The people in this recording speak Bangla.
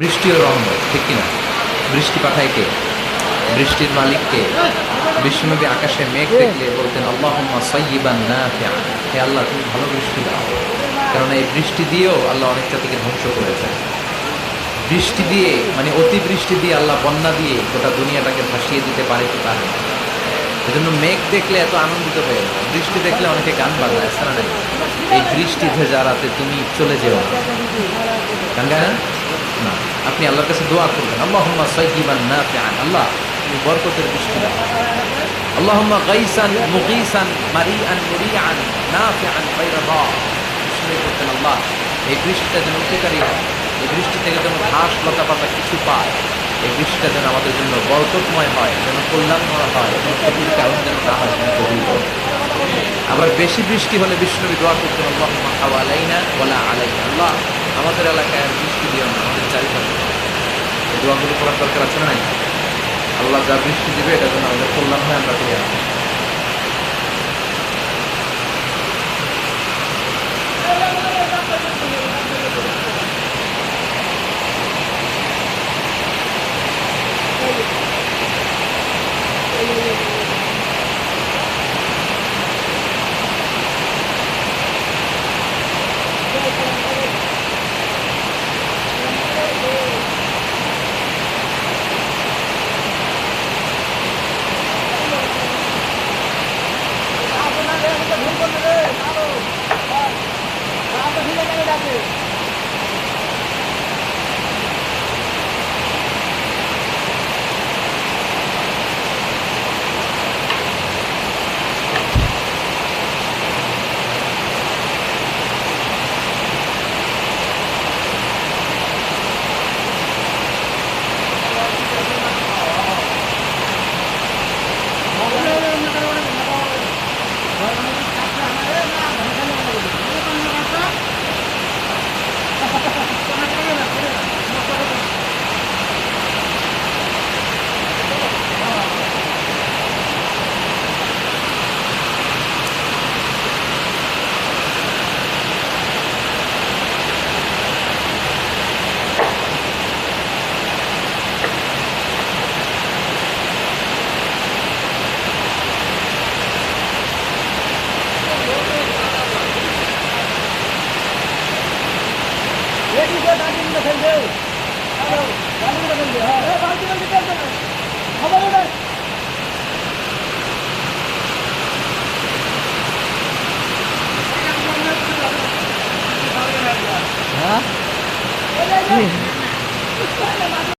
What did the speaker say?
বৃষ্টিও রহমত ঠিক কিনা? বৃষ্টি পাঠায় কে? বৃষ্টির মালিককে বিষ্ণুনবী আকাশে মেঘ দেখলে বলতেন আল্লাহ সయ్yiবান না হে আল্লাহ, তুমি ভালো বৃষ্টি দাও। কারণ এই বৃষ্টি দিয়েও আল্লাহ অনেক জাতিকে ধ্বংস করেছেন। বৃষ্টি দিয়ে মানে অতিবৃষ্টি দিয়ে আল্লাহ বন্যা দিয়ে গোটা দুনিয়াটাকে ভাসিয়ে দিতে পারে কি পারে এজন্য মেঘ দেখলে এত আনন্দিত হয়ে বৃষ্টি দেখলে অনেকে গান বাজায় না নাই? এই বৃষ্টি ভেজা রাতে তুমি চলে যেও গান গায় না? না আপনি আল্লাহর কাছে দোয়া করবেন। আল্লাহুম্মা সাইয়িবান নাফিআন। আল্লাহ, তুমি বরকতের বৃষ্টি দাও। আল্লাহুম্মা গাইসান, মুগীসান মারিআন মুরিআন নাফিআন গায়রা দা বিষ্ণু করতেন আল্লাহ, এই বৃষ্টিটা যেন উপকারী হয়। এই বৃষ্টি থেকে যেন ঘাস লতা পাতা কিছু পায়। এই বৃষ্টিটা যেন আমাদের জন্য বরকতময় হয়, যেন কল্যাণময় হয়, যেন কারণ যেন না হয় কবুল আবার বেশি বৃষ্টি হলে বিষ্ণুবী দোয়া করতেন আল্লাহ ওলা আলাইনা। আল্লাহ আমাদের এলাকায় বৃষ্টি দিও না, আমাদের চারিপাশে। এই দোয়াগুলো করার দরকার আছে না নাই? আল্লাহ যা বৃষ্টি দিবে এটা যেন আমাদের কল্যাণ হয়, আমরা পেয়ে LW นี่